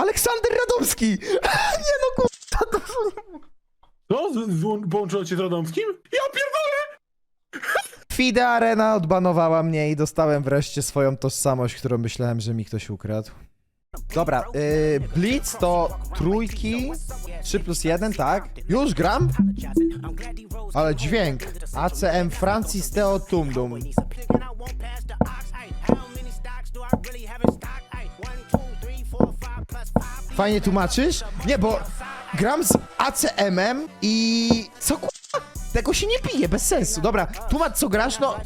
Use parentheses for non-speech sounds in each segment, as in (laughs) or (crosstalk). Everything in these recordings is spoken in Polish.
Aleksander Radomski! (laughs) nie no kurwa, to Co? Z- z- Połączyło cię z Radomskim? Ja pierdolę! Fide Arena odbanowała mnie i dostałem wreszcie swoją tożsamość, którą myślałem, że mi ktoś ukradł. Dobra, yy, Blitz to trójki, 3 plus 1, tak? Już gram? Ale dźwięk. ACM Francis Theo Tumdum. Fajnie tłumaczysz? Nie, bo gram z ACM-em i... Co kurwa? Tego się nie pije, bez sensu. Dobra, tłumacz co grasz, no...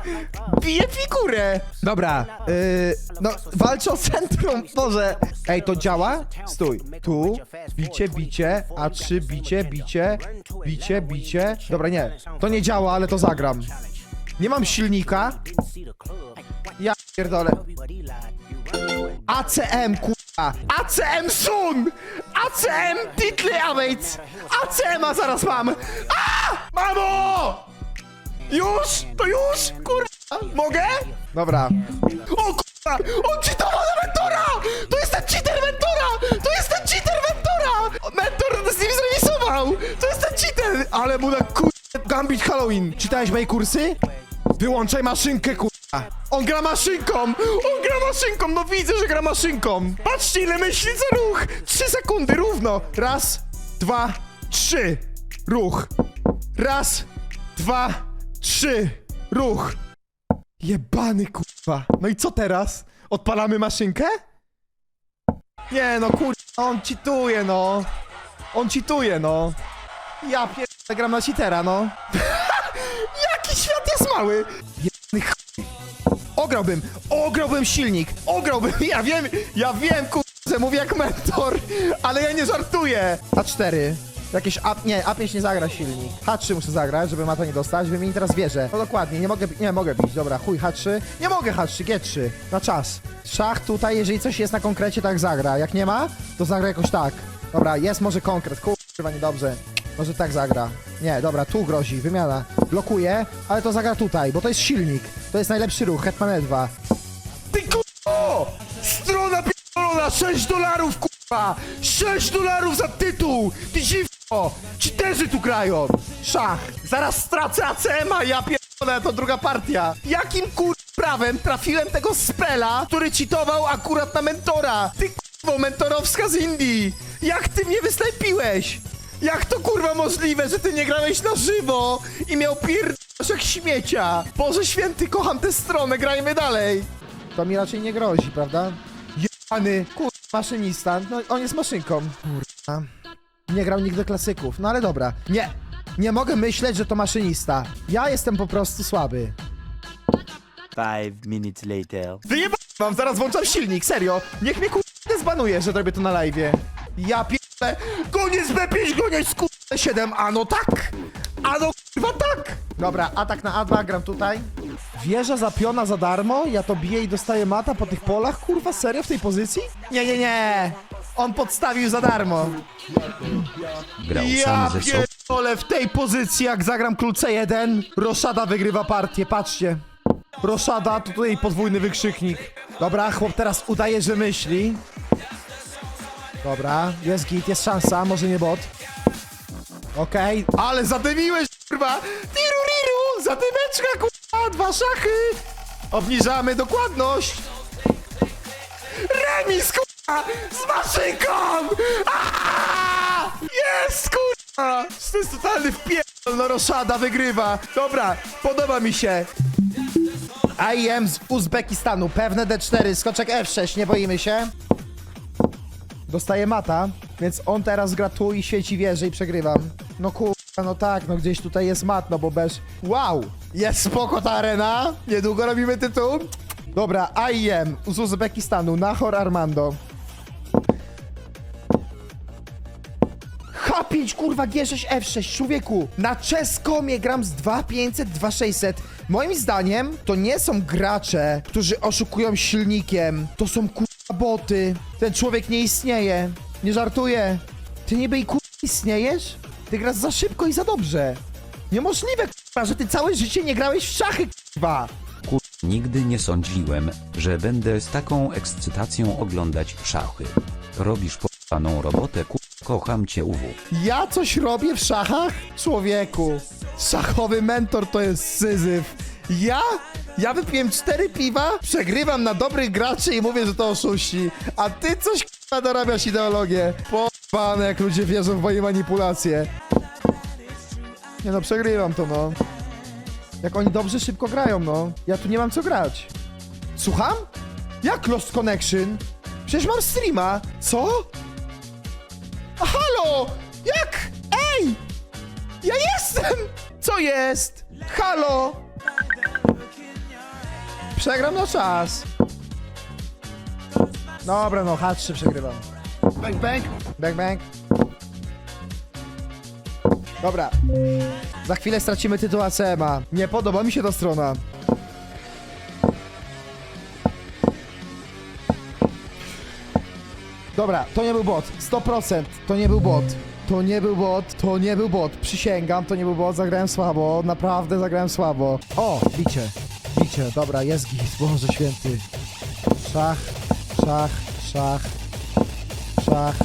(laughs) Bije figurę! Dobra, yy, no walczę o centrum, Boże. Ej, to działa? Stój. Tu, bicie, bicie, A3, bicie, bicie, bicie, bicie. Dobra, nie. To nie działa, ale to zagram. Nie mam silnika. Ja pierdolę. ACM, kurwa! ACM Sun! ACM Title Awaits! ACM-a zaraz mam! A! Mamo! Już? To już? Kurwa! Mogę? Dobra. O kurwa! On cheatował na Mentora! To jest ten cheater Mentora! To jest ten cheater Mentora! Mentor z nim zremisował! To jest ten cheater! Ale mu na kurwa Gambit Halloween. Czytałeś moje kursy? Wyłączaj maszynkę, kurwa! On gra maszynką! On gra maszynką! No widzę, że gra maszynką! Patrzcie, ile myśli za ruch! Trzy sekundy, równo! Raz, dwa, trzy! Ruch! Raz, dwa, trzy! Ruch! Jebany, kurwa! No i co teraz? Odpalamy maszynkę? Nie, no kurwa, on cheatuje, no! On cheatuje, no! Ja pierdolę, gram na cheatera, no! (laughs) Jaki świat jest mały! Jebany chuj! Ograłbym, ograłbym silnik, ograłbym, (laughs) ja wiem, ja wiem, kurczę, mówię jak mentor, ale ja nie żartuję. A4, jakieś, A, nie, A5 nie zagra silnik. H3 muszę zagrać, żeby mata nie dostać, wymieni teraz wieżę. No dokładnie, nie mogę, nie mogę bić, dobra, chuj, H3. Nie mogę H3, G3, na czas. Szach tutaj, jeżeli coś jest na konkrecie, tak zagra. Jak nie ma, to zagra jakoś tak. Dobra, jest może konkret, kurwa, niedobrze. Może tak zagra. Nie, dobra, tu grozi, wymiana. Blokuje, ale to zagra tutaj, bo to jest silnik. To jest najlepszy ruch, Hetman E2. Ty kurwa! Strona pierdolona, 6 dolarów, kurwa! 6 dolarów za tytuł! Ty dziwko! Ci terzy tu grają! Szach! Zaraz stracę ACM-a, ja pierdolę, to druga partia! Jakim kur... prawem trafiłem tego spela, który cheatował akurat na mentora? Ty kurwo, mentorowska z Indii! Jak ty mnie występiłeś? Jak to kurwa możliwe, że ty nie grałeś na żywo i miał pierdolać jak śmiecia? Boże święty, kocham tę stronę, grajmy dalej! To mi raczej nie grozi, prawda? Jany, kurwa, maszynista, no on jest maszynką. Kurwa. Nie grał nigdy klasyków, no ale dobra. Nie, nie mogę myśleć, że to maszynista. Ja jestem po prostu słaby. Five minutes later. Wyjeba mam, zaraz włączam silnik, serio. Niech mnie kurwa zbanuje, że robię to na live'ie. Ja pierdolę, koniec B5, koniec kurwa 7, a no tak! A no kurwa tak! Dobra, atak na A2, gram tutaj. Wieża zapiona za darmo, ja to biję i dostaję mata po tych polach, kurwa, serio w tej pozycji? Nie, nie, nie! On podstawił za darmo. Grał Ja sam ze sobą. pierdolę, w tej pozycji jak zagram król C1, Roszada wygrywa partię, patrzcie. Roszada, to tutaj podwójny wykrzyknik. Dobra, chłop teraz udaje, że myśli. Dobra, jest git, jest szansa, może nie bot. Okej, ale zadymiłeś, kurwa! Tiru riru, zadymeczka, kurwa, dwa szachy! Obniżamy dokładność! Remis, kurwa! Z maszynką! Jest, kurwa! To jest totalny wpierdol, no Roszada wygrywa. Dobra, podoba mi się. IM z Uzbekistanu, pewne D4, skoczek F6, nie boimy się. Dostaje mata, więc on teraz gra tu i świeci wieży i przegrywam. No kurwa, no tak, no gdzieś tutaj jest mat, no bo bez... Wow! Jest spoko ta arena, niedługo robimy tytuł. Dobra, IM z Uzbekistanu, Nahor Armando. H5, kurwa, G6, F6, człowieku! Na Czeskomie gram z 2500, 2600. Moim zdaniem to nie są gracze, którzy oszukują silnikiem. To są kurwa boty. Ten człowiek nie istnieje. Nie żartuję. Ty niby i kurwa istniejesz? Ty grasz za szybko i za dobrze. Niemożliwe, kurwa, że ty całe życie nie grałeś w szachy, kurwa. Nigdy nie sądziłem, że będę z taką ekscytacją oglądać szachy. Robisz popaną robotę ku... Kocham cię UW. Ja coś robię w szachach? Człowieku, szachowy mentor to jest syzyf. Ja? Ja wypiłem cztery piwa, przegrywam na dobrych graczy i mówię, że to oszuści. A ty coś k***a dorabiasz ideologię. Pan jak ludzie wierzą w moje manipulacje. Nie no, przegrywam to no. Jak oni dobrze szybko grają, no. Ja tu nie mam co grać. Słucham? Jak Lost Connection? Przecież mam streama. Co? A halo! Jak? Ej! Ja jestem! Co jest? Halo! Przegram na czas. Dobra, no, H3 przegrywam. Bang, bang. Bang, bang. Dobra. Za chwilę stracimy tytuł ACMA. Nie podoba mi się ta strona. Dobra, to nie był bot. 100% to nie był bot. To nie był bot, to nie był bot. Przysięgam, to nie był bot, zagrałem słabo. Naprawdę zagrałem słabo. O, bicie. Bicie, dobra, jest git, Boże święty. Szach, szach, szach, szach,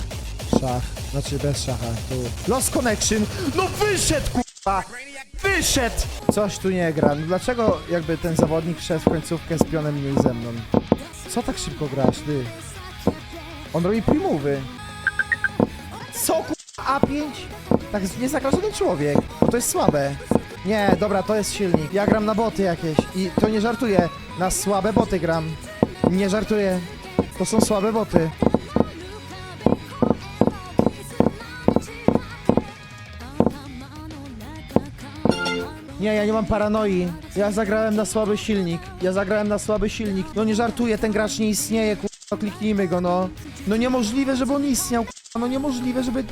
szach. Znaczy bez szacha, tu. Lost Connection. No wyszedł, kurwa! Wyszedł! Coś tu nie gra. No dlaczego jakby ten zawodnik szedł w końcówkę z pionem mniej ze mną? Co tak szybko grasz, ty? On robi primowy. Co kurwa A5? Tak nie zagra żaden człowiek. Bo to jest słabe. Nie, dobra, to jest silnik. Ja gram na boty jakieś i to nie żartuję. Na słabe boty gram. Nie żartuję. To są słabe boty. Nie, ja nie mam paranoi. Ja zagrałem na słaby silnik. Ja zagrałem na słaby silnik. No nie żartuję, ten gracz nie istnieje, kurwa, kliknijmy go, no. No niemożliwe, żeby on istniał, kurwa, no niemożliwe, żeby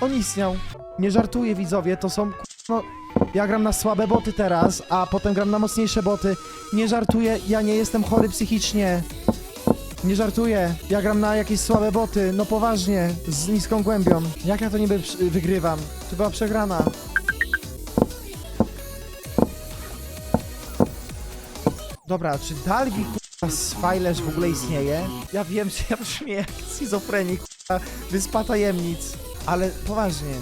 on istniał. Nie żartuję, widzowie, to są, kurwa, no... Ja gram na słabe boty teraz, a potem gram na mocniejsze boty. Nie żartuję, ja nie jestem chory psychicznie. Nie żartuję, ja gram na jakieś słabe boty, no poważnie, z niską głębią. Jak ja to niby wygrywam? To była przegrana. Dobra, czy Dalgi kurwa Sfilerz w ogóle istnieje? Ja wiem, że ja brzmię jak schizofrenik, kurwa, wyspa tajemnic, ale poważnie.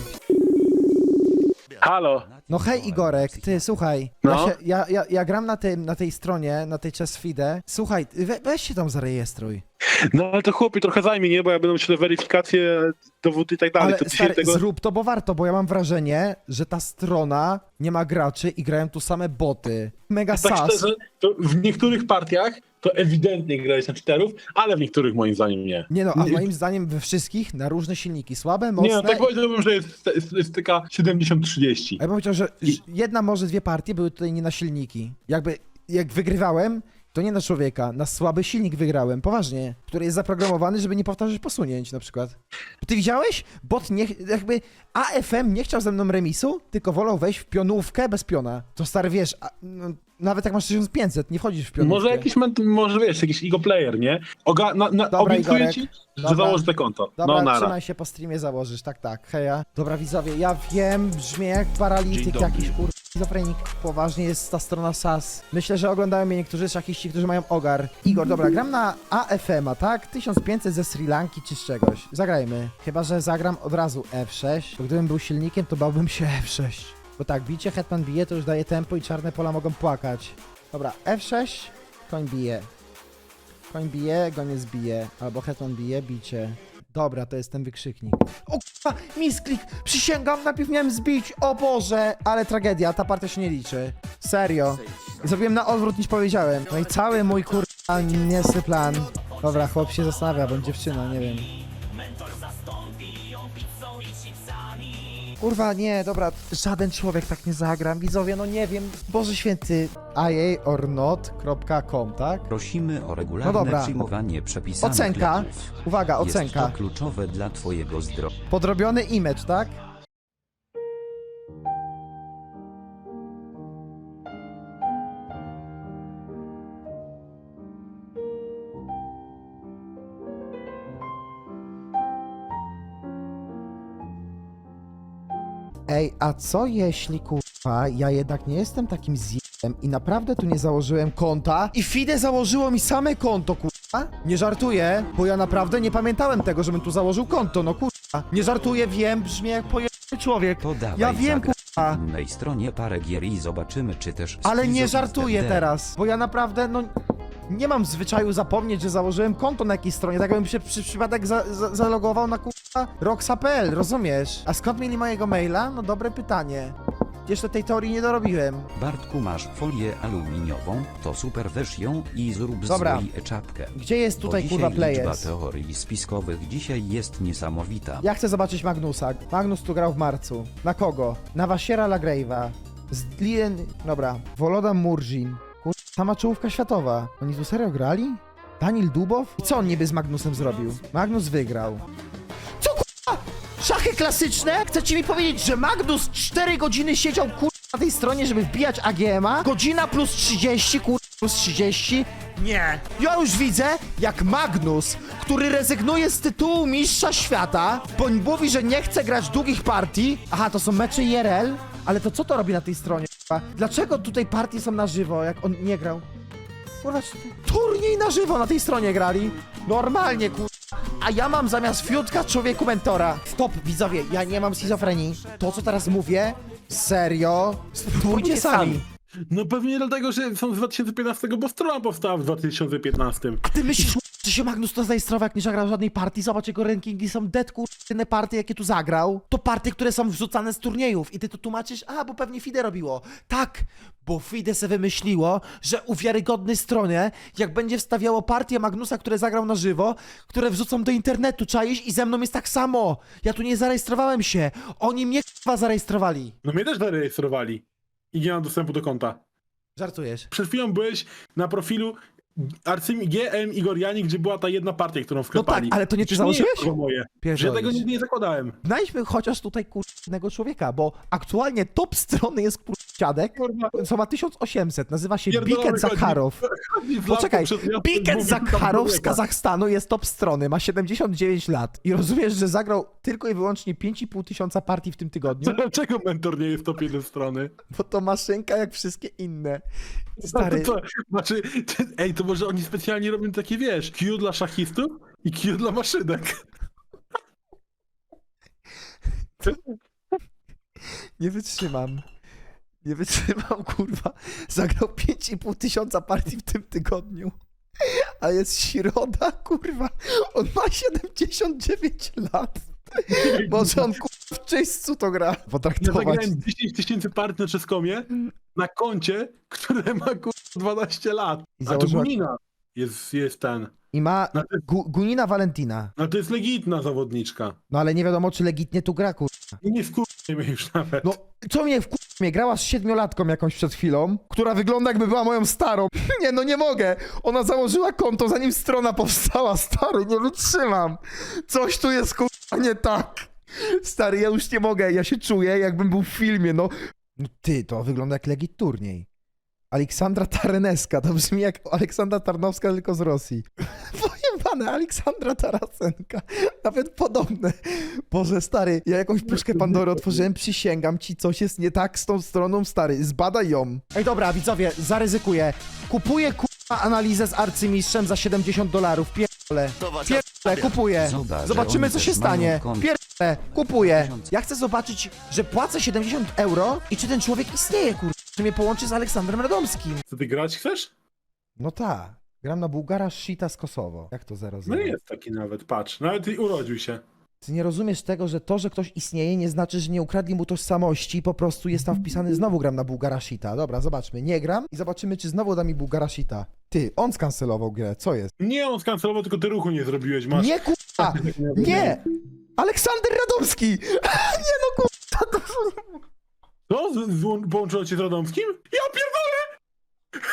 Halo. No hej Igorek, ty słuchaj, No? ja, się, ja, ja, ja gram na, tym, na tej stronie, na tej chess feedzie. Słuchaj, we, weź się tam zarejestruj. No ale to chłopie trochę zajmie, nie? Bo ja będę musiał weryfikację, dowód i tak dalej. Ale to stary, tego... zrób to, bo warto, bo ja mam wrażenie, że ta strona nie ma graczy i grają tu same boty. Mega Tak sas. szczerze, to w niektórych partiach to ewidentnie grałeś na cheaterów, ale w niektórych moim zdaniem nie. Nie no, a moim zdaniem we wszystkich na różne silniki. Słabe, mocne. Nie, no tak powiedziałbym, że jest, jest, jest taka 70-30. A ja bym powiedział, że że jedna, może dwie partie były tutaj nie na silniki. Jakby, jak wygrywałem, to nie na człowieka, na słaby silnik wygrałem, poważnie, który jest zaprogramowany, żeby nie powtarzać posunięć na przykład. Ty widziałeś? Bot nie, jakby AFM nie chciał ze mną remisu, tylko wolał wejść w pionówkę bez piona. To stary, wiesz, a, no, nawet jak masz 1500, nie wchodzisz w pionówkę. Może jakiś, ment- może wiesz, jakiś ego player, nie? Oga, na, na, Dobra, obiecuję Igorek. ci, że Dobra. założę te konto. Dobra, no nara. trzymaj się po streamie, założysz, tak, tak, heja. Dobra, widzowie, ja wiem, brzmię jak paralityk jakiś, kur... Schizofrenik, poważnie jest ta strona SAS. Myślę, że oglądają mnie niektórzy szachiści, którzy mają ogar. Igor, dobra, gram na AFM-a, tak? 1500 ze Sri Lanki czy z czegoś. Zagrajmy. Chyba, że zagram od razu F6, bo gdybym był silnikiem, to bałbym się F6. Bo tak, bicie, hetman bije, to już daje tempo i czarne pola mogą płakać. Dobra, F6, koń bije. Koń bije, goniec bije, albo hetman bije, bicie. Dobra, to jest ten wykrzyknik. O kurwa, misklik! Przysięgam, najpierw miałem zbić, o Boże! Ale tragedia, ta partia się nie liczy. Serio. Zrobiłem na odwrót niż powiedziałem. No i cały mój kurwa niesny plan. Dobra, chłop się zastanawia, bądź dziewczyna, nie wiem. Kurwa, nie, dobra, żaden człowiek tak nie zagra. Widzowie, no nie wiem, Boże Święty, iaornot.com, tak? Prosimy o regularne No dobra. przyjmowanie przepisanych Ocenka. leków. Uwaga, Jest ocenka. to kluczowe dla twojego zdrowia. Podrobiony image, tak? Ej, a co jeśli kurwa, ja jednak nie jestem takim zjem i naprawdę tu nie założyłem konta i Fide założyło mi same konto kurwa. Nie żartuję, bo ja naprawdę nie pamiętałem tego, żebym tu założył konto, no kurwa. Nie żartuję, wiem, brzmi jak pojemny człowiek. To dawaj Ja wiem, zagraj kurwa. na innej stronie parę gier i zobaczymy czy też... Ale nie żartuję teraz, bo ja naprawdę, no... Nie mam zwyczaju zapomnieć, że założyłem konto na jakiejś stronie, tak jakbym się przy przypadek za, za, zalogował na kurwa Roxa.pl, rozumiesz? A skąd mieli mojego maila? No dobre pytanie. Jeszcze tej teorii nie dorobiłem. Bartku masz folię aluminiową, to super weź ją i zrób Dobra. z niej czapkę. Gdzie jest Bo tutaj dzisiaj kurwa liczba players? teorii spiskowych dzisiaj jest niesamowita. Ja chcę zobaczyć Magnusa. Magnus tu grał w marcu. Na kogo? Na Wasiera Lagrave'a. Z Lien... Dobra. Woloda Murzin. Kur... Sama czołówka światowa. Oni tu serio grali? Daniel Dubow? I co on niby z Magnusem zrobił? Magnus wygrał. Szachy klasyczne? Chcecie mi powiedzieć, że Magnus 4 godziny siedział kurwa na tej stronie, żeby wbijać AGM-a? Godzina plus 30, kurwa plus 30? Nie. Ja już widzę, jak Magnus, który rezygnuje z tytułu mistrza świata, bo mówi, że nie chce grać długich partii. Aha, to są mecze IRL? Ale to co to robi na tej stronie? Dlaczego tutaj partie są na żywo, jak on nie grał? Kurwa, czy- turniej na żywo na tej stronie grali. Normalnie, kurwa. A ja mam zamiast fiutka człowieku mentora. Stop, widzowie, ja nie mam schizofrenii. To, co teraz mówię, serio, spróbujcie sami. No pewnie dlatego, że są z 2015, bo strona powstała w 2015. A ty myślisz, że się Magnus to zarejestrował, jak nie zagrał żadnej partii? Zobacz, jego rankingi są dead, kurwa, partie, jakie tu zagrał. To partie, które są wrzucane z turniejów. I ty to tłumaczysz, a, bo pewnie FIDE robiło. Tak, bo FIDE se wymyśliło, że u wiarygodnej stronie, jak będzie wstawiało partię Magnusa, które zagrał na żywo, które wrzucą do internetu, czaisz? I ze mną jest tak samo. Ja tu nie zarejestrowałem się. Oni mnie, kurwa, zarejestrowali. No mnie też zarejestrowali. I nie mam dostępu do konta. Żartujesz. Przed chwilą byłeś na profilu Arcymi GM Igor Janik, gdzie była ta jedna partia, którą No tak, wklepali. ale to nie ty założyłeś? to moje. Że ja Pierdolisz. tego nigdy nie zakładałem. Znajdźmy chociaż tutaj kurcznego człowieka, bo aktualnie top strony jest kurczadek, co ma 1800, nazywa się Biket chodzi. Zakharow. Chodzi z Poczekaj, Biket Zakharow z. Kazachstanu jest top strony, ma 79 lat i rozumiesz, że zagrał tylko i wyłącznie 5,5 tysiąca partii w tym tygodniu, (laughs) Dlaczego mentor nie jest top jeden strony? bo to maszynka jak wszystkie inne. (laughs) Stary. Stary, To, znaczy, ty, ej, to może oni specjalnie robią takie, wiesz, Q dla szachistów i Q dla maszynek. nie wytrzymam. Nie wytrzymam, kurwa. Zagrał 5,5 tysiąca partii w tym tygodniu. A jest środa, kurwa. On ma 79 lat. Może on kurwa w czyśćcu to gra. Ja Potraktować. zagrałem 10 tysięcy partii na czeskomie na koncie, które ma kurwa 12 lat. I A to założyła- Gunina jest, jest ten. I ma No Gu Gunina Valentina. no to jest legitna zawodniczka. No ale nie wiadomo, czy legitnie tu gra, kurwa. I nie wkurwajmy już nawet. No, co mnie w mnie grała z siedmiolatką jakąś przed chwilą, która wygląda jakby była moją starą. (laughs) Nie, no nie mogę. Ona założyła konto, zanim strona powstała. (laughs) Stary, nie wytrzymam. Coś tu jest, kurwa, nie tak. Stary, ja już nie mogę. Ja się czuję, jakbym był w filmie, no. No ty, to wygląda jak legit turniej. Aleksandra Tareneska, to brzmi jak Aleksandra Tarnowska, tylko z Rosji. (laughs) Pojebane, Aleksandra Tarasenka. Nawet podobne. Boże, stary, ja jakąś puszkę Pandory otworzyłem, przysięgam ci, coś jest nie tak z tą stroną, stary, zbadaj ją. Ej, dobra, widzowie, zaryzykuję. Kupuję, kurwa, analizę z arcymistrzem za 70 dolarów, pierdolę. Pierdolę, kupuję. Zobacz, Zobaczymy, co się stanie. Pierdolę, kupuję. Ja chcę zobaczyć, że płacę 70 euro i czy ten człowiek istnieje, kurwa. Czy mnie połączy z Aleksandrem Radomskim. Co ty grać chcesz? No tak. Gram na Bułgara Shita z Kosowo. Jak to 0 No jest taki nawet, patrz. Nawet i urodził się. Ty nie rozumiesz tego, że to, że ktoś istnieje, nie znaczy, że nie ukradli mu tożsamości, po prostu jest tam wpisany, znowu gram na Bułgarashita. Dobra, zobaczmy, nie gram i zobaczymy, czy znowu da mi Bułgarashita. Ty, on skancelował grę, co jest? Nie on skancelował, tylko ty ruchu nie zrobiłeś. Masz... Nie, kurwa! (laughs) Nie! Aleksander Radomski! (laughs) Nie no, kurwa! To... Z, połączyło cię z Radomskim? Ja pierdolę!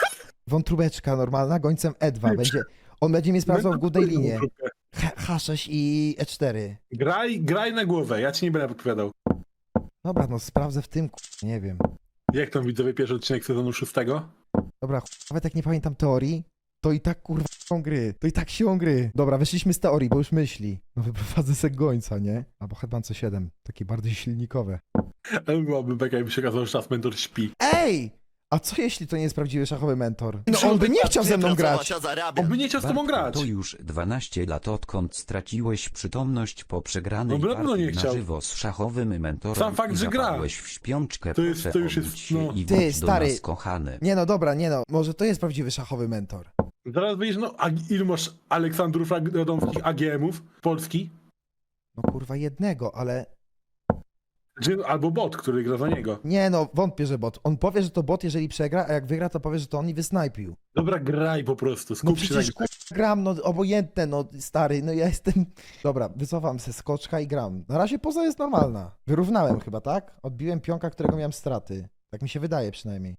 Wątróbeczka normalna, gońcem E2. Będzie, on będzie mnie sprawdzał w górnej linie. H- H6 i E4. Graj, graj na głowę, ja ci nie będę podpowiadał. Dobra, no sprawdzę w tym, nie wiem. Jak tam widzowie pierwszy odcinek sezonu szóstego? Dobra, nawet jak nie pamiętam teorii, to i tak kurwa gry. To i tak siłą gry. Dobra, wyszliśmy z teorii, bo już myśli. No wyprowadzę se gońca, nie? Albo Hetman C7. Takie bardziej silnikowe. Ale byłaby beka, jakby się okazało, że czas mentor śpi. Ej! A co jeśli to nie jest prawdziwy szachowy mentor? No on by nie chciał ze mną grać. On by nie chciał z tobą grać. To już 12 lat odkąd straciłeś przytomność po przegranej by na pewno partii nie na żywo z szachowym mentorem Sam fakt, i że gra. zapadłeś w śpiączkę, To jest- proszę to już jest, się no. i Ty, wróć do stary. nas, kochany. Nie no, dobra, nie no. Może to jest prawdziwy szachowy mentor. Zaraz wyjdziesz, no, a ilu masz Aleksandrów Radomskich AGM-ów Polski? No kurwa jednego, ale... Czy, albo bot, który gra za niego. Nie no, wątpię, że bot. On powie, że to bot, jeżeli przegra, a jak wygra, to powie, że to on i wysnajpił. Dobra, graj po prostu, No skup się na przecież kurwa gram, no obojętne, no stary, no ja jestem... Dobra, wycofam se skoczka i gram. Na razie poza jest normalna. Wyrównałem chyba, tak? Odbiłem pionka, którego miałem straty. Tak mi się wydaje przynajmniej.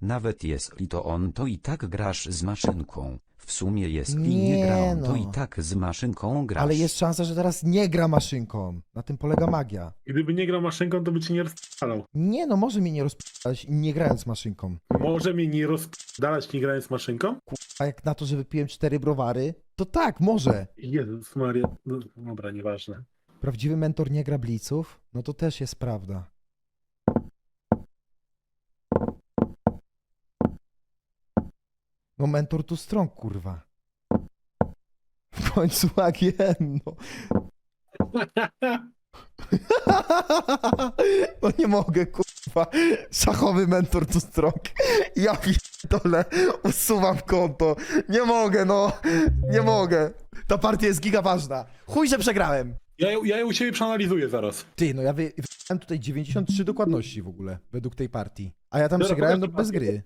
Nawet jeśli to on, to i tak grasz z maszynką. W sumie jeśli nie, Nie gra on, to no. i tak z maszynką grasz. Ale jest szansa, że teraz nie gra maszynką. Na tym polega magia. Gdyby nie grał maszynką, to by cię nie rozpalał. Nie no, może mnie nie rozpalać nie grając maszynką. Może mnie nie rozpalać nie grając maszynką? A jak na to, że wypiłem cztery browary, to tak, może. Jezus Maria. No, dobra, nieważne. Prawdziwy mentor nie gra bliców? No to też jest prawda. No mentor tu strong, kurwa. Końcu AGN, no. (laughs) No nie mogę, kurwa. Szachowy mentor tu strong. Ja pierdolę, usuwam konto. Nie mogę, no. Nie mogę. Ta partia jest giga ważna. Chuj, że przegrałem. Ja, ja je u siebie przeanalizuję zaraz. Ty, no ja wy- wygrałem tutaj 93 dokładności w ogóle, według tej partii. A ja tam Dobra, przegrałem no, bez gry.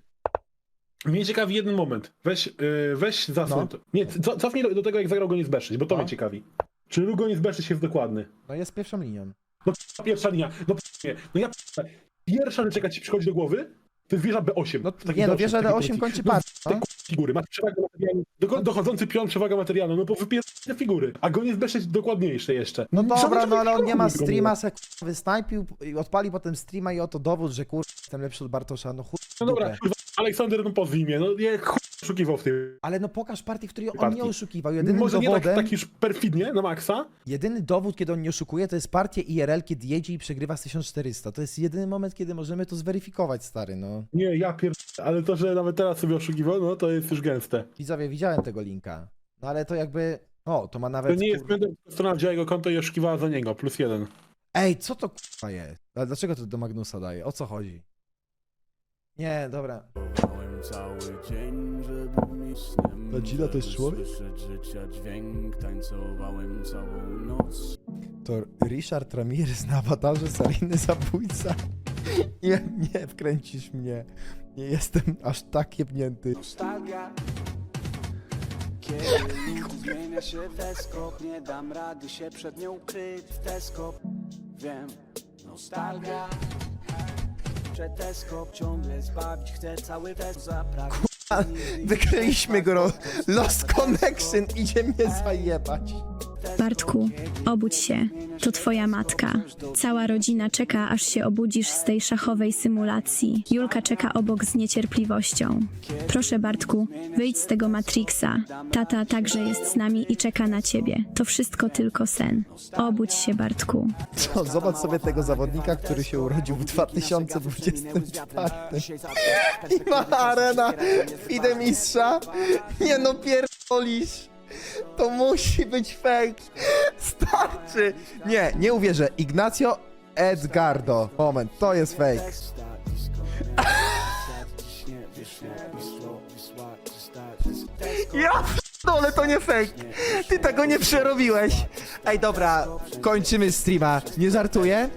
Mnie ciekawi jeden moment. Weź, yy, weź zasłoń No. Nie, co, cofnij do, do tego, jak zagrał Gonis Beszczyć, bo to No. mnie ciekawi. Czy Rugonis Beszczyć jest dokładny? No jest pierwszą linią. No p- pierwsza linia. No p- no ja p- Pierwsza rzecz, jaka ci przychodzi do głowy, to jest wieża B8. No Taki nie, no B8, wieża taki D8 polski. kończy no, partię, te no. figury, masz przewagę materialną. Doko- dochodzący pion, przewaga materialna, no bo wypier te figury. A Gonis Beszczyć dokładniejsze jeszcze. No dobra, no ale on nie ma streama, se wysnajpił i odpali potem streama i oto dowód, że kurwa jestem lepszy od Bartosza, no chuj. No dobra, dupę. kurwa, Aleksander, no pozwij mnie, no nie chuj oszukiwał w tym. Ale no pokaż partię, w której on Partii. nie oszukiwał. Jedynym Może nie tak, tak już perfidnie, na maksa, jedyny dowód, kiedy on nie oszukuje, to jest partia IRL, kiedy jedzie i przegrywa z 1400. To jest jedyny moment, kiedy możemy to zweryfikować, stary, no. Nie, ja pier... Ale to, że nawet teraz sobie oszukiwał, no to jest już gęste. Widzowie, widziałem tego linka. No ale to jakby... O, to ma To nawet... nie jest kur- będę strona wzięła jego konto i oszukiwała za niego, plus jeden. Ej, co to kurwa jest? A dlaczego to do Magnusa daje? O co chodzi? Nie, dobra. Cały dzień, żeby mi snem Ta Gina to jest żeby człowiek? Słyszeć życia dźwięk, tańcowałem całą noc. To Richard Ramirez na awatarze seryjny zabójca. (laughs) Nie, nie, wkręcisz mnie. Nie jestem aż tak jebnięty. Nostalgia Kiedy nigdy zmienia się deskop Nie dam rady się przed nią kryć w teleskop Wiem, nostalgia Przed teleskop ciągle zbawić chcę cały test zaprawić Wykryliśmy go. Lost Connection idzie mnie zajebać. Bartku, obudź się. To twoja matka. Cała rodzina czeka, aż się obudzisz z tej szachowej symulacji. Julka czeka obok z niecierpliwością. Proszę, Bartku, wyjdź z tego Matrixa. Tata także jest z nami i czeka na ciebie. To wszystko tylko sen. Obudź się, Bartku. Co, zobacz sobie tego zawodnika, który się urodził w 2024. I ma arena Fide mistrza. Nie no, pierdolisz. To musi być fake. Starczy. Nie, nie uwierzę. Ignacio Edgardo. Moment, to jest fake. Ja ale to nie fake. Ty tego nie przerobiłeś. Ej, dobra, kończymy streama. Nie żartuję.